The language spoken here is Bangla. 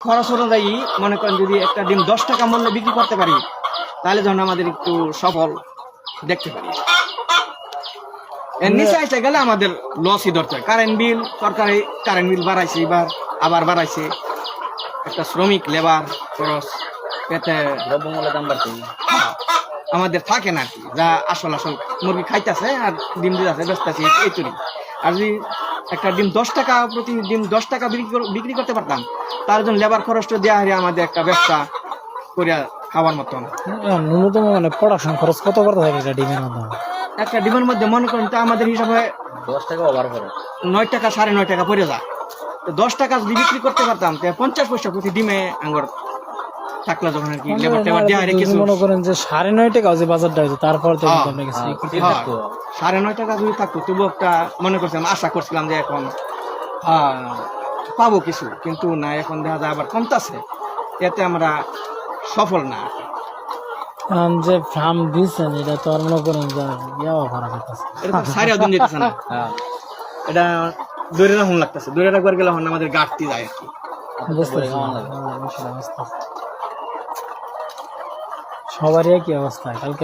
খরচ অনুযায়ী মনে করেন যদি একটা ডিম দশ টাকা মূল্যে বিক্রি করতে পারি তাহলে যখন আমাদের একটু সফল দেখতে পারি। এর নিচে আসতে গেলে আমাদের লসই ধরতে হয় কারেন্ট বিল সরকারি কারেন্ট বিল বাড়াইছে এবার আবার বাড়াইছে। একটা শ্রমিক লেবার খরচ এতে দ্রব্যমূল্যের দাম বাড়ছে। আমাদের থাকে না আর কি যা আসল আসল মুরগি খাইতেছে আর ডিম দিতেছে বেচতেছে এই তৈরি আর যদি একটা ডিম দশ টাকা প্রতি ডিম দশ টাকা বিক্রি বিক্রি করতে পারতাম। তার জন্য লেবার খরচটা দেওয়া হারিয়ে আমাদের একটা ব্যবসা করিয়া খাওয়ার মতন। ন্যূনতম মানে প্রোডাকশন খরচ কত করতে থাকে এটা ডিমের মাধ্যমে একটা ডিমের মধ্যে মনে করেন তো আমাদের হিসাবে দশ টাকা ওভার করে। নয় টাকা সাড়ে নয় টাকা পড়ে যায়। তো দশ টাকা যদি বিক্রি করতে পারতাম তো পঞ্চাশ পয়সা প্রতি ডিমে আঙ্গুর থাকল যখন আর কি লেবার টেবার দেওয়া হারিয়ে কিছু মনে করেন যে সাড়ে নয় টাকা যে বাজারটা হয়েছে তারপর তো হ্যাঁ, আপনার কাছে হ্যাঁ, সাড়ে নয় টাকা যদি থাকতো তবু একটা মনে করছিলাম আশা করছিলাম যে এখন হ্যাঁ, পাবো কিছু কিন্তু না এখন দেখা যায় আবার কমতাছে। এতে আমরা সফল না। যে ফার্ম দিচ্ছেন এটা তো আর মনে করেন যে ইয়াও করা যেতেছে এরকম সারিয়া দিন যেতেছে না। হ্যাঁ। এটা রাখুন লাগতেছে দূরে রাখবার গেলে আমাদের গাড়তি যায় আর কি? হ্যাঁ, বুঝতে। সবারই একই অবস্থা কালকে